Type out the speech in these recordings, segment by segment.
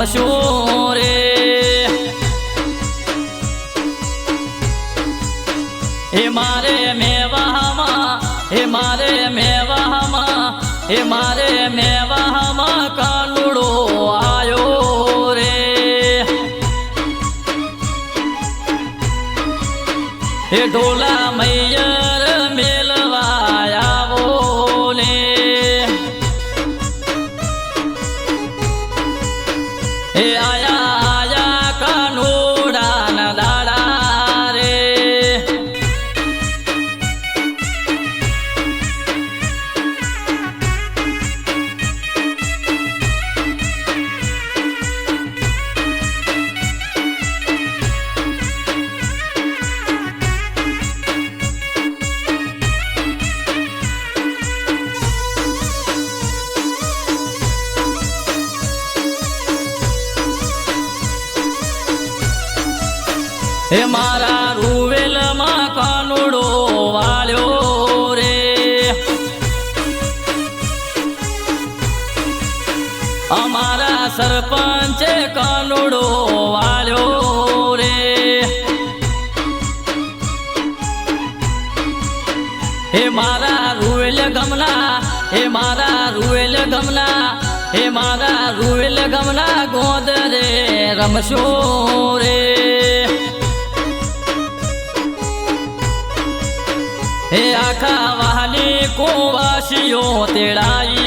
રમશું રે એ મારે મેવાહમાં હે મારે મેવાહમાં હે મારે મેવાહમાં કાનુડો આયો રે હે ઢોલા મૈયર આયા આયા હે મારા રૂવેલમાં કાનુડો વાળ્યો રે. અમારા સરપંચે કાનુડો વાળ્યો રે. હે મારા રૂવેલ ગમના, હે મારા રૂવેલ ગમના, હે મારા રૂવેલ ગમના ગોદરે રમશો રે. હે આખા વાલી કુવાસીઓ તેડાઈ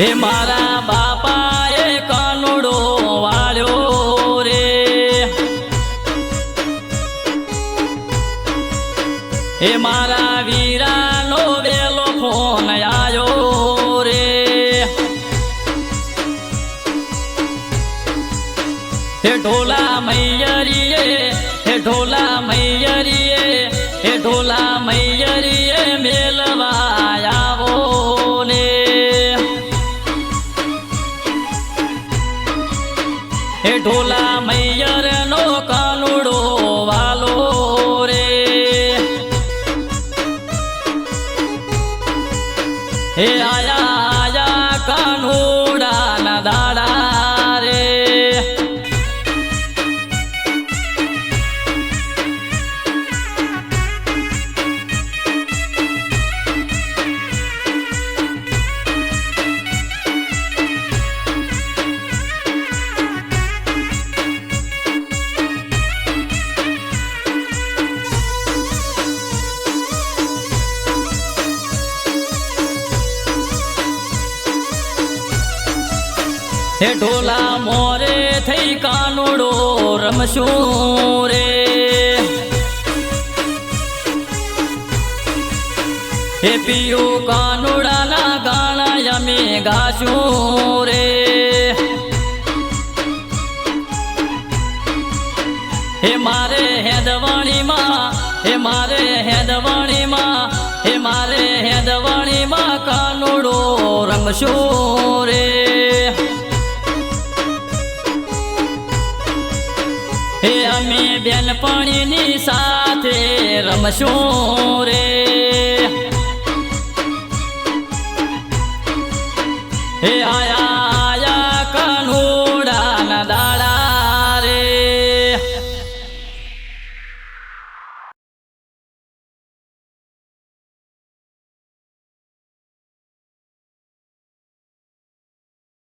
હે મારા બાપાએ કાનુડો વાળ્યો રે. હે મારા વીરાનો વેલો ફોન આવ્યો રે. હે ઢોલા મૈયરીએ, હે ઢોલા મૈયરીએ, હે ઢોલા મૈયરીએ મેલવા હે હે ઢોલા મોરે થઈ કાનુડો રમશું રે. હે પિયું કાનુડાના ગાણા અમે ગાશું રે. હે મારે હેદવાણીમાં, હે મારે હેદવાણીમાં, હે મારે હેદવાણીમાં કાનુડો રમશું રે. અમે બેનપણીની સાથે રમશું રે. હે આયા